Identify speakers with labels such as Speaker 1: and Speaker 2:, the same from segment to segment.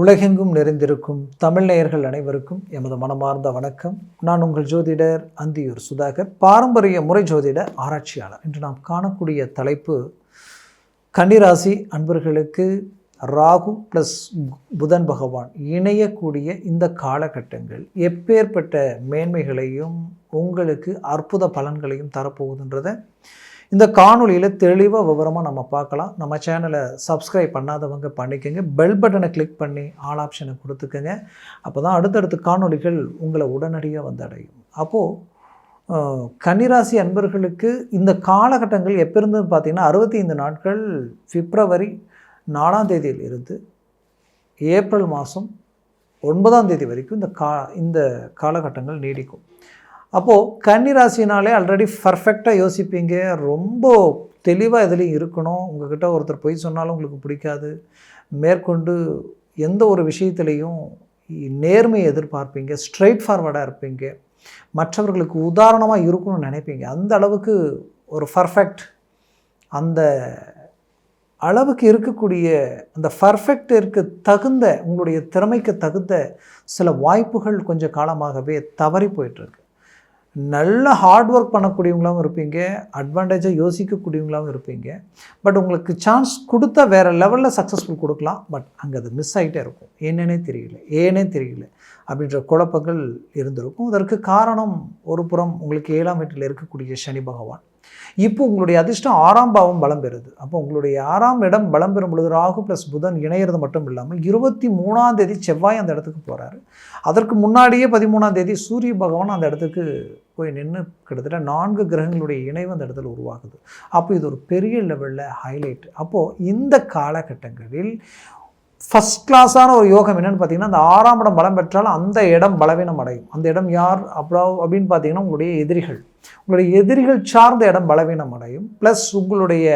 Speaker 1: உலகெங்கும் நிறைந்திருக்கும் தமிழ் நேயர்கள் அனைவருக்கும் எமது மனமார்ந்த வணக்கம். நான் உங்கள் ஜோதிடர் அந்தியூர் சுதாகர் பாரம்பரிய முறை ஜோதிட ஆராய்ச்சியாளர். இன்று நாம் காணக்கூடிய தலைப்பு கன்னிராசி அன்பர்களுக்கு ராகு ப்ளஸ் புதன் பகவான் இணையக்கூடிய இந்த காலகட்டங்கள் எப்பேற்பட்ட மேன்மைகளையும் உங்களுக்கு அற்புத பலன்களையும் தரப்போகுதுன்றதை இந்த காணொளியில் தெளிவாக விவரமாக நம்ம பார்க்கலாம். நம்ம சேனலை சப்ஸ்கிரைப் பண்ணாதவங்க பண்ணிக்கோங்க. பெல் பட்டனை கிளிக் பண்ணி ஆல் ஆப்ஷனை கொடுத்துக்கோங்க. அப்போ தான் அடுத்தடுத்த காணொளிகள் உங்களை உடனடியாக வந்து அடையும் அப்போது கன்னிராசி அன்பர்களுக்கு இந்த காலகட்டங்கள் எப்போ இருந்ததுன்னு பார்த்தீங்கன்னா அறுபத்தி ஐந்து நாட்கள் பிப்ரவரி நாலாம் தேதியில் இருந்து ஏப்ரல் மாதம் ஒன்பதாம் தேதி வரைக்கும் இந்த கா இந்த காலகட்டங்கள் நீடிக்கும். அப்போது கன்னிராசினாலே ஆல்ரெடி பர்ஃபெக்டாக யோசிப்பீங்க. ரொம்ப தெளிவாக எதுலேயும் இருக்கணும். உங்ககிட்ட ஒருத்தர் பொய் சொன்னாலும் உங்களுக்கு பிடிக்காது. மேற்கொண்டு எந்த ஒரு விஷயத்துலேயும் நேர்மையை எதிர்பார்ப்பீங்க. ஸ்ட்ரைட் ஃபார்வர்டாக இருப்பீங்க. மற்றவர்களுக்கு உதாரணமாக இருக்கணும்னு நினைப்பீங்க. அந்த அளவுக்கு ஒரு பர்ஃபெக்ட் அந்த அளவுக்கு இருக்கக்கூடிய அந்த பர்ஃபெக்டிற்கு இருக்க தகுந்த உங்களுடைய திறமைக்கு தகுந்த சில வாய்ப்புகள் கொஞ்சம் காலமாகவே தவறி போயிட்டுருக்கு நல்ல ஹார்ட் ஒர்க் பண்ணக்கூடியவங்களாகவும் இருப்பீங்க அட்வான்டேஜாக யோசிக்கக்கூடியவங்களாகவும் இருப்பீங்க. பட் உங்களுக்கு சான்ஸ் கொடுத்தா வேறு லெவலில் சக்ஸஸ்ஃபுல் கொடுக்கலாம். பட் அங்கே அது மிஸ் ஆகிட்டே இருக்கும். என்னன்னே தெரியல. ஏனே தெரியல. அப்படின்ற குழப்பங்கள் இருந்திருக்கும். அதற்கு காரணம் ஒரு புறம் உங்களுக்கு ஏழாம் வீட்டில் இருக்கக்கூடிய சனி பகவான். இப்போ உங்களுடைய அதிர்ஷ்டம் ஆறாம் பாவம் பலம் பெறுது. அப்போ உங்களுடைய ஆறாம் இடம் பலம் பெறும் பொழுது ராகு ப்ளஸ் புதன் இணையிறது மட்டும் இல்லாமல் இருபத்தி மூணாம் தேதி செவ்வாய் அந்த இடத்துக்கு போகிறாரு அதற்கு முன்னாடியே பதிமூணாம் தேதி சூரிய பகவான் அந்த இடத்துக்கு போய் நின்று கிட்டத்தட்ட நான்கு கிரகங்களுடைய இணைவு அந்த இடத்துல உருவாகுது. அப்போ இது ஒரு பெரிய லெவலில் ஹைலைட் அப்போது இந்த காலகட்டங்களில் ஃபஸ்ட் கிளாஸான ஒரு யோகம் என்னென்னு பார்த்தீங்கன்னா அந்த ஆறாம் இடம் பலம் பெற்றால் அந்த இடம் பலவீனம் அடையும். அந்த இடம் யார்? அப்போ அப்படின்னு பார்த்தீங்கன்னா உங்களுடைய எதிரிகள். உங்களுடைய எதிரிகள் சார்ந்த இடம் பலவீனம் அடையும். ப்ளஸ் உங்களுடைய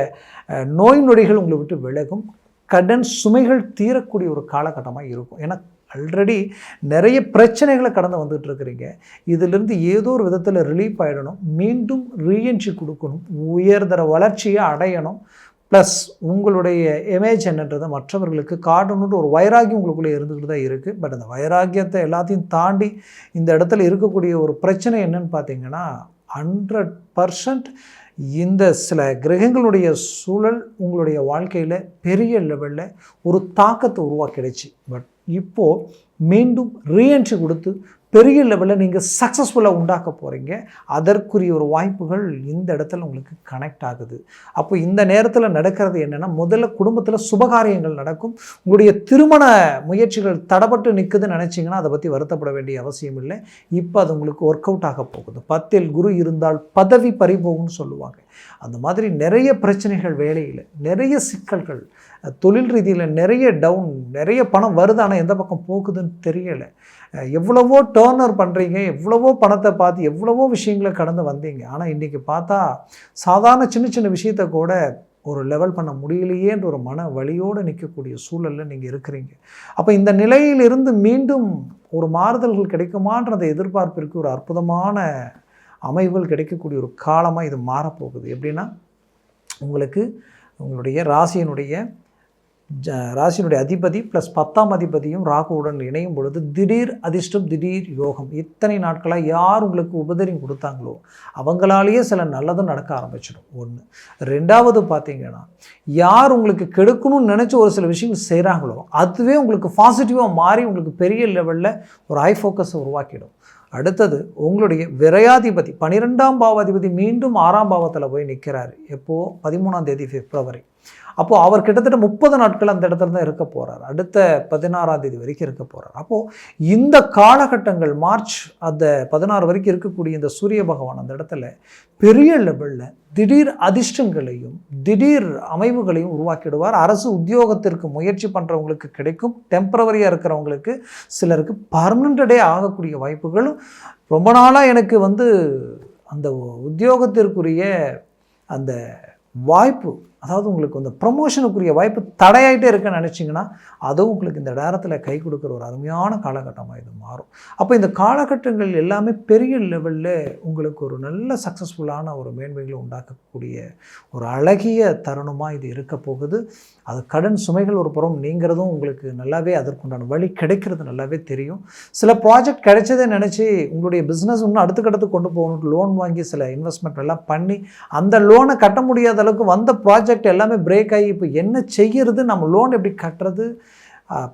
Speaker 1: நோய் நொடிகள் உங்களை விட்டு விலகும். கடன் சுமைகள் தீரக்கூடிய ஒரு காலகட்டமாக இருக்கும். ஏன்னா ஆல்ரெடி நிறைய பிரச்சனைகளை கடந்து வந்துட்டு இருக்கிறீங்க. இதிலிருந்து ஏதோ ஒரு விதத்தில் ரிலீஃப் ஆகிடணும் மீண்டும் ரீஎன்ட்ரி கொடுக்கணும். உயர்தர வளர்ச்சியை அடையணும். ப்ளஸ் உங்களுடைய இமேஜ் என்னன்றது மற்றவர்களுக்கு காட்டணுன்ற ஒரு வைராகியம் உங்களுக்குள்ளே இருந்துக்கிட்டு தான் இருக்குது பட் அந்த வைராகியத்தை எல்லாத்தையும் தாண்டி இந்த இடத்துல இருக்கக்கூடிய ஒரு பிரச்சனை என்னன்னு பார்த்தீங்கன்னா ஹண்ட்ரட் பர்சன்ட் இந்த சில கிரகங்களுடைய சூழல் உங்களுடைய வாழ்க்கையில் பெரிய லெவலில் ஒரு தாக்கத்தை உருவாக்கிடுச்சு. பட் இப்போது மீண்டும் ரீஎன்ட்ரி கொடுத்து பெரிய லெவலில் நீங்கள் சக்ஸஸ்ஃபுல்லாக உண்டாக்க போகிறீங்க அதற்குரிய ஒரு வாய்ப்புகள் இந்த இடத்துல உங்களுக்கு கனெக்ட் ஆகுது. அப்போ இந்த நேரத்தில் நடக்கிறது என்னென்னா முதல்ல குடும்பத்தில் சுபகாரியங்கள் நடக்கும். உங்களுடைய திருமண முயற்சிகள் தடப்பட்டு நிற்குதுன்னு நினச்சிங்கன்னா அதை பற்றி வருத்தப்பட வேண்டிய அவசியம் இல்லை. இப்போ அது உங்களுக்கு ஒர்க் அவுட் ஆக போகுது. பத்தில் குரு இருந்தால் பதவி பறிபோகும்னு சொல்லுவாங்க. அந்த மாதிரி நிறைய பிரச்சனைகள் வேலையில் நிறைய சிக்கல்கள் தொழில் ரீதியில் நிறைய டவுன் நிறைய பணம் வருது ஆனால் எந்த பக்கம் போகுதுன்னு தெரியலை. எவ்வளவோ டேர்னர் பண்ணுறீங்க எவ்வளவோ பணத்தை பார்த்து எவ்வளவோ விஷயங்களை கடந்து வந்தீங்க. ஆனால் இன்றைக்கி பார்த்தா சாதாரண சின்ன சின்ன விஷயத்த கூட ஒரு லெவல் பண்ண முடியலையேன்ற ஒரு மன வழியோடு நிற்கக்கூடிய சூழலில் நீங்கள் இருக்கிறீங்க. அப்போ இந்த நிலையிலிருந்து மீண்டும் ஒரு மாறுதல்கள் கிடைக்குமான்ற அந்த எதிர்பார்ப்பிற்கு ஒரு அற்புதமான அமைவுகள் கிடைக்கக்கூடிய ஒரு காலமாக இது மாறப்போகுது. எப்படின்னா உங்களுக்கு உங்களுடைய ராசியினுடைய ராசியினுடைய அதிபதி ப்ளஸ் பத்தாம் அதிபதியும் ராகுவுடன் இணையும் பொழுது திடீர் அதிர்ஷ்டம் திடீர் யோகம். இத்தனை நாட்களாக யார் உங்களுக்கு உபதரியம் கொடுத்தாங்களோ அவங்களாலேயே சில நல்லதும் நடக்க ஆரம்பிச்சிடும். ஒன்று ரெண்டாவது பார்த்தீங்கன்னா யார் உங்களுக்கு கெடுக்கணும்னு நினச்சி ஒரு சில விஷயங்கள் செய்கிறாங்களோ அதுவே உங்களுக்கு பாசிட்டிவாக மாறி உங்களுக்கு பெரிய லெவலில் ஒரு ஐ ஃபோக்கஸை உருவாக்கிடும். அடுத்தது உங்களுடைய விரையாதிபதி பனிரெண்டாம் பாவாதிபதி மீண்டும் ஆறாம் பாவத்தில் போய் நிற்கிறாரு எப்போது பதிமூணாம் தேதி பிப்ரவரி அப்போது அவர் கிட்டத்தட்ட முப்பது நாட்கள் அந்த இடத்துல தான் இருக்க போகிறார் அடுத்த பதினாறாம் தேதி வரைக்கும் இருக்க போகிறார் அப்போது இந்த காலகட்டங்கள் மார்ச் அந்த பதினாறு வரைக்கும் இருக்கக்கூடிய இந்த சூரிய பகவான் அந்த இடத்துல பெரிய லெவலில் திடீர் அதிர்ஷ்டங்களையும் திடீர் அமைவுகளையும் உருவாக்கிடுவார். அரசு உத்தியோகத்திற்கு முயற்சி பண்ணுறவங்களுக்கு கிடைக்கும். டெம்பரவரியாக இருக்கிறவங்களுக்கு சிலருக்கு பர்மனண்டே ஆகக்கூடிய வாய்ப்புகளும் ரொம்ப நாளாக எனக்கு வந்து அந்த உத்தியோகத்திற்குரிய அந்த வாய்ப்பு அதாவது உங்களுக்கு இந்த ப்ரமோஷனுக்குரிய வாய்ப்பு தடையாயிட்டே இருக்குன்னு நினச்சிங்கன்னா அதுவும் உங்களுக்கு இந்த நேரத்தில் கை கொடுக்குற ஒரு அருமையான காலகட்டமாக இது மாறும். அப்போ இந்த காலகட்டங்கள் எல்லாமே பெரிய லெவலில் உங்களுக்கு ஒரு நல்ல சக்ஸஸ்ஃபுல்லான ஒரு மேன்மைகளை உண்டாக்கக்கூடிய ஒரு அழகிய தருணமாக இது இருக்க போகுது. அது கடன் சுமைகள் ஒரு புறம் நீங்கிறதும் உங்களுக்கு நல்லாவே அதற்குண்டான வழி கிடைக்கிறது நல்லாவே தெரியும். சில ப்ராஜெக்ட் கிடைச்சதே நினச்சி உங்களுடைய பிஸ்னஸ் இன்னும் அடுத்த கட்டத்துக்கு கொண்டு போகணும் லோன் வாங்கி சில இன்வெஸ்ட்மெண்ட் எல்லாம் பண்ணி அந்த லோனை கட்ட முடியாத அளவுக்கு வந்த ப்ராஜெக்ட் எல்லாமே பிரேக் ஆகி இப்போ என்ன செய்கிறது நம்ம லோன் எப்படி கட்டுறது?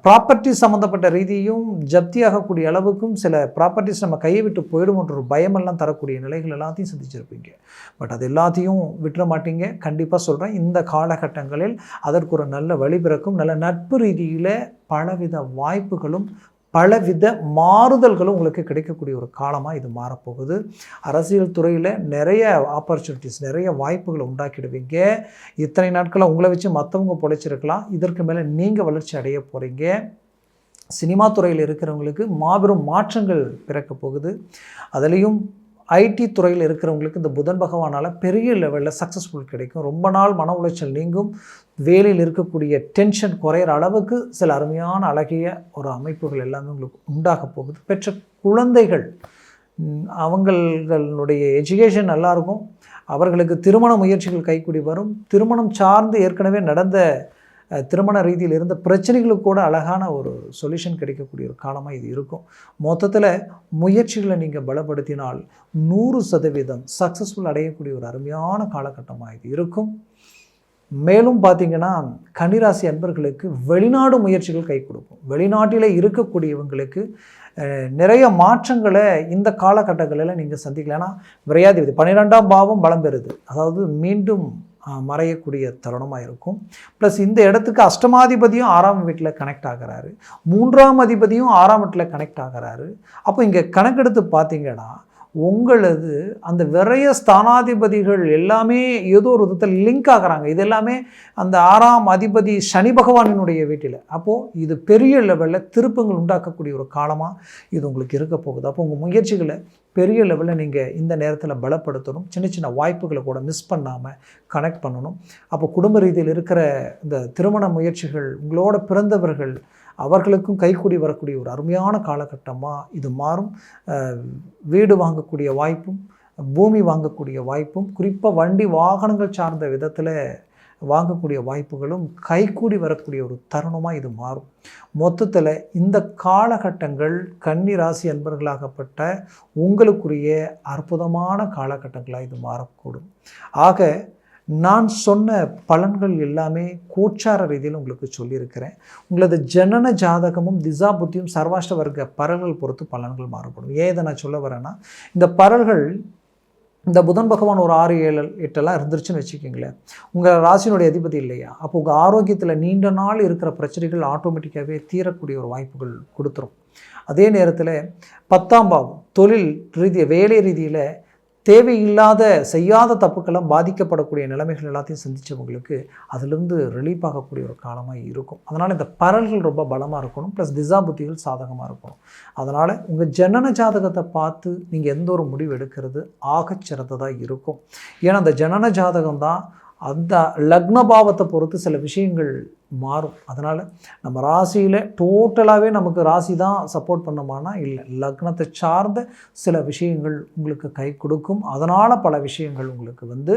Speaker 1: ப்ராப்பர்ட்டி சம்மந்தப்பட்ட ரீதியும் ஜப்தியாகக்கூடிய அளவுக்கும் சில ப்ராப்பர்ட்டிஸ் நம்ம கையை விட்டு போயிடுமோன்ற ஒரு பயமெல்லாம் தரக்கூடிய நிலைகள் எல்லாத்தையும் சந்திச்சிருப்பீங்க. பட் அது எல்லாத்தையும் விட்டுற மாட்டீங்க. கண்டிப்பாக சொல்கிறேன் இந்த காலகட்டங்களில் அதற்கு ஒரு நல்ல வழிபிறக்கும் நல்ல நட்பு ரீதியில் பலவித வாய்ப்புகளும் பலவித மாறுதல்களும் உங்களுக்கு கிடைக்கக்கூடிய ஒரு காலமாக இது மாறப்போகுது. அரசியல் துறையில் நிறைய ஆப்பர்ச்சுனிட்டிஸ் நிறைய வாய்ப்புகளை உண்டாக்கிடுவீங்க. இத்தனை நாட்களாக உங்களை வச்சு மற்றவங்க பொழைச்சிருக்கலாம். இதற்கு மேலே நீங்கள் வளர்ச்சி அடைய போகிறீங்க சினிமா துறையில் இருக்கிறவங்களுக்கு மாபெரும் மாற்றங்கள் பிறக்க போகுது. அதுலேயும் ஐடி துறையில் இருக்கிறவங்களுக்கு இந்த புதன் பகவானால் பெரிய லெவலில் சக்ஸஸ்ஃபுல் கிடைக்கும். ரொம்ப நாள் மன உளைச்சல் நீங்கும். வேலையில் இருக்கக்கூடிய டென்ஷன் குறையிற அளவுக்கு சில அருமையான அழகிய ஒரு அமைப்புகள் எல்லாமே உங்களுக்கு உண்டாக போகுது. பெற்ற குழந்தைகள் அவங்களுடைய எஜுகேஷன் நல்லாயிருக்கும் அவர்களுக்கு திருமண முயற்சிகள் கைக்கூடி வரும். திருமணம் சார்ந்து ஏற்கனவே நடந்த திருமண ரீதியில் இருந்த பிரச்சனைகளுக்கு கூட அழகான ஒரு சொல்யூஷன் கிடைக்கக்கூடிய ஒரு காலமாக இது இருக்கும். மொத்தத்தில் முயற்சிகளை நீங்கள் பலப்படுத்தினால் நூறு சதவீதம் சக்ஸஸ்ஃபுல் அடையக்கூடிய ஒரு அருமையான காலகட்டமாக இது இருக்கும். மேலும் பார்த்தீங்கன்னா கன்னிராசி அன்பர்களுக்கு வெளிநாடு முயற்சிகள் கை கொடுக்கும். வெளிநாட்டில் இருக்கக்கூடியவங்களுக்கு நிறைய மாற்றங்களை இந்த காலகட்டங்களில் நீங்கள் சந்திக்கலாம். ஏன்னா விரையாதிபதி பன்னிரெண்டாம் பாவம் பலம் பெறுது. அதாவது மீண்டும் மறையக்கூடிய தருணமாக இருக்கும். ப்ளஸ் இந்த இடத்துக்கு அஷ்டமாதிபதியும் ஆறாம் வீட்டில் கனெக்ட் ஆகிறாரு. மூன்றாம் அதிபதியும் ஆறாம் வீட்டில் கனெக்ட் ஆகிறாரு. அப்போ இங்கே கணக்கெடுத்து பார்த்தீங்கன்னா உங்களது அந்த விரைய ஸ்தானாதிபதிகள் எல்லாமே ஏதோ ஒரு விதத்தில் லிங்க் ஆகிறாங்க. இது எல்லாமே அந்த ஆறாம் அதிபதி சனி பகவானினுடைய வீட்டில். அப்போது இது பெரிய லெவலில் திருப்பங்கள் உண்டாக்கக்கூடிய ஒரு காலமாக இது உங்களுக்கு இருக்க போகுது. அப்போ உங்கள் முயற்சிகளை பெரிய லெவலில் நீங்கள் இந்த நேரத்தில் பலப்படுத்தணும். சின்ன சின்ன வாய்ப்புகளை கூட மிஸ் பண்ணாமல் கனெக்ட் பண்ணணும். அப்போ குடும்ப ரீதியில் இருக்கிற இந்த திருமண முயற்சிகள் உங்களோட பிறந்தவர்கள் அவர்களுக்கும் கைக்கூடி வரக்கூடிய ஒரு அருமையான காலகட்டமாக இது மாறும். வீடு வாங்கக்கூடிய வாய்ப்பும் பூமி வாங்கக்கூடிய வாய்ப்பும் குறிப்பாக வண்டி வாகனங்கள் சார்ந்த விதத்தில் வாங்கக்கூடிய வாய்ப்புகளும் கைக்கூடி வரக்கூடிய ஒரு தருணமாக இது மாறும். மொத்தத்தில் இந்த காலகட்டங்கள் கன்னி ராசி அன்பர்களாகப்பட்ட உங்களுக்குரிய அற்புதமான காலகட்டங்களாக இது மாறக்கூடும். ஆக நான் சொன்ன பலன்கள் எல்லாமே கோச்சார ரீதியில் உங்களுக்கு சொல்லியிருக்கிறேன். உங்களது ஜனன ஜாதகமும் திசா புத்தியும் சர்வாஷ்ட வர்க்க பரல்கள் பொறுத்து பலன்கள் மாறுபடும். ஏன் இதை நான் சொல்ல வரேன்னா இந்த பரல்கள் இந்த புதன் பகவான் ஒரு ஆறு ஏழு எட்டெல்லாம் இருந்துருச்சுன்னு வச்சுக்கிங்களேன். உங்கள் ராசியினுடைய அதிபதி இல்லையா? அப்போ உங்கள் ஆரோக்கியத்தில் நீண்ட நாள் இருக்கிற பிரச்சனைகள் ஆட்டோமேட்டிக்காகவே தீரக்கூடிய ஒரு வாய்ப்புகள் கொடுத்துரும். அதே நேரத்தில் பத்தாம் பாவம் தொழில் ரீதியாக வேலை ரீதியில் தேவையில்லாத செய்யாத தப்புக்கெல்லாம் பாதிக்கப்படக்கூடிய நிலைமைகள் எல்லாத்தையும் சந்தித்தவங்களுக்கு அதிலிருந்து ரிலீஃப் ஆகக்கூடிய ஒரு காலமாக இருக்கும். அதனால் இந்த பரல்கள் ரொம்ப பலமாக இருக்கணும். ப்ளஸ் திசா புத்திகள் சாதகமாக இருக்கணும். அதனால் உங்கள் ஜனன ஜாதகத்தை பார்த்து நீங்கள் எந்த ஒரு முடிவு எடுக்கிறது ஆகச்சிறந்ததாக இருக்கும். ஏன்னா அந்த ஜனன ஜாதகம் தான் அந்த லக்ன பாவத்தை பொறுத்து சில விஷயங்கள் மாறும். அதனால் நம்ம ராசியில் டோட்டலாகவே நமக்கு ராசி தான் சப்போர்ட் பண்ணுமானா இல்லை. லக்னத்தை சார்ந்த சில விஷயங்கள் உங்களுக்கு கை கொடுக்கும். அதனால் பல விஷயங்கள் உங்களுக்கு வந்து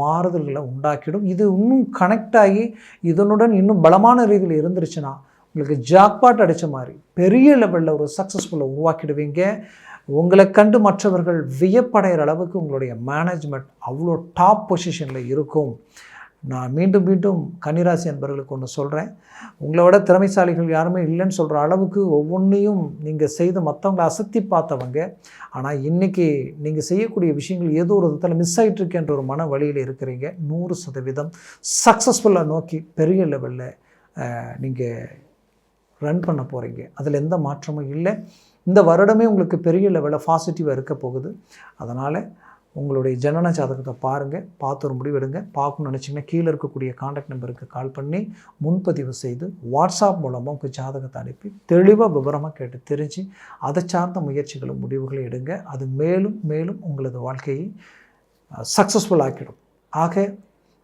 Speaker 1: மாறுதல்களை உண்டாக்கிடும். இது இன்னும் கனெக்ட் ஆகி இதனுடன் இன்னும் பலமான ரீதியில் இருந்துருச்சுன்னா உங்களுக்கு ஜாக்பாட் அடித்த மாதிரி பெரிய லெவலில் ஒரு சக்ஸஸ்ஃபுல்லை உருவாக்கிடுவீங்க. உங்களை கண்டு மற்றவர்கள் வியப்படைகிற அளவுக்கு உங்களுடைய மேனேஜ்மெண்ட் அவ்வளோ டாப் பொசிஷனில் இருக்கும். நான் மீண்டும் மீண்டும் கன்னிராசி என்பவர்களுக்கு ஒன்று சொல்கிறேன் உங்களோட திறமைசாலிகள் யாருமே இல்லைன்னு சொல்கிற அளவுக்கு ஒவ்வொன்றையும் நீங்கள் செய்து மற்றவங்களை அசத்தி பார்த்தவங்க. ஆனால் இன்றைக்கி நீங்கள் செய்யக்கூடிய விஷயங்கள் ஏதோ ஒரு விதத்தில் மிஸ் ஆகிட்டுருக்கேன்ற ஒரு மன வழியில் இருக்கிறீங்க. நூறு சதவீதம் சக்ஸஸ்ஃபுல்லாக நோக்கி பெரிய லெவலில் நீங்கள் ரன் பண்ண போகிறீங்க அதில் எந்த மாற்றமும் இல்லை. இந்த வருடமே உங்களுக்கு பெரிய லெவலில் பாசிட்டிவாக இருக்க போகுது. அதனால் உங்களுடைய ஜனன ஜாதகத்தை பாருங்கள் பார்த்து ஒரு முடிவெடுங்க பார்க்கணும்னு நினச்சிங்கன்னா கீழே இருக்கக்கூடிய காண்டாக்ட் நம்பருக்கு கால் பண்ணி முன்பதிவு செய்து வாட்ஸ்அப் மூலமாக உங்கள் ஜாதகத்தை அனுப்பி தெளிவாக விவரமாக கேட்டு தெரிஞ்சு அதை சார்ந்த முயற்சிகளும் முடிவுகளை எடுங்க. அது மேலும் மேலும் உங்களது வாழ்க்கையை சக்ஸஸ்ஃபுல் ஆக்கிடும். ஆக